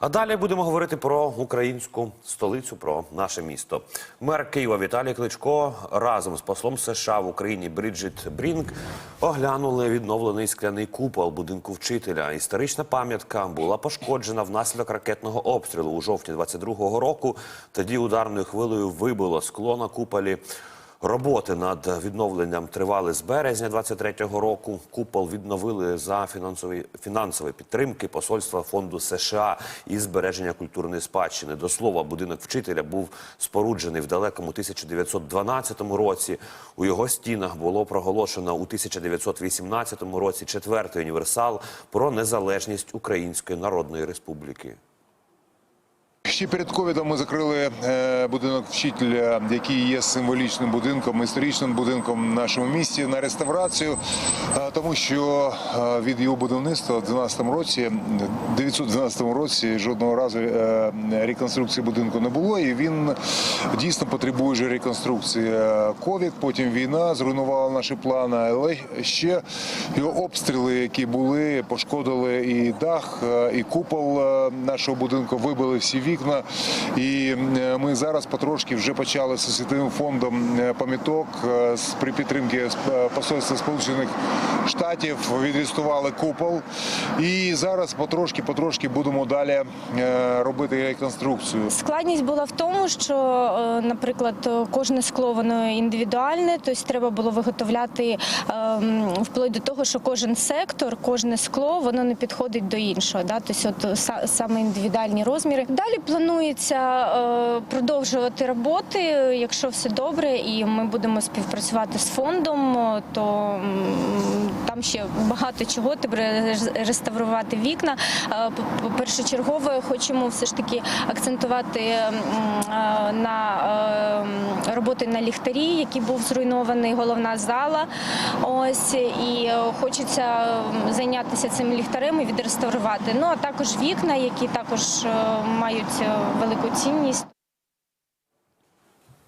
А далі будемо говорити про українську столицю, про наше місто. Мер Києва Віталій Кличко разом з послом США в Україні Бріджит Брінк оглянули відновлений скляний купол будинку вчителя. Історична пам'ятка була пошкоджена внаслідок ракетного обстрілу у жовтні 22-го року. Тоді ударною хвилею вибило скло на куполі. Роботи над відновленням тривали з березня 23-го року. Купол відновили за фінансової фінансової підтримки посольства фонду США і збереження культурної спадщини. До слова, будинок вчителя був споруджений в далекому 1912 році. У його стінах було проголошено у 1918 році четвертий універсал про незалежність Української Народної Республіки. Ще перед ковідом ми закрили е, будинок вчителя, який є символічним будинком, історичним будинком в нашому місті на реставрацію, е, тому що е, від його будівництва в 12 році, 912 році, жодного разу реконструкції будинку не було, і він дійсно потребує вже реконструкції. Ковід, потім війна зруйнувала наші плани, але ще його обстріли, які були, пошкодили і дах, і купол нашого будинку, вибили всі вікна. І е, ми зараз потрошки вже почали з світовим фондом е, пам'яток е, при підтримці посольства Сполучених Штатів відреставрували купол. І зараз потрошки, потрошки будемо далі робити реконструкцію. Складність була в тому, що, наприклад, кожне скло воно індивідуальне, тобто треба було виготовляти вплоть до того, що кожен сектор, кожне скло воно не підходить до іншого. Тобто, от саме індивідуальні розміри. Далі планується е, продовжувати роботи, якщо все добре, і ми будемо співпрацювати з фондом, то там ще багато чого. Треба ре- реставрувати вікна. Е, Першочергово хочемо все ж таки акцентувати на е, роботи на ліхтарі, який був зруйнований, головна зала. Ось і е, хочеться зайнятися цим ліхтарем і відреставрувати. Ну а також вікна, які також мають велику цінність.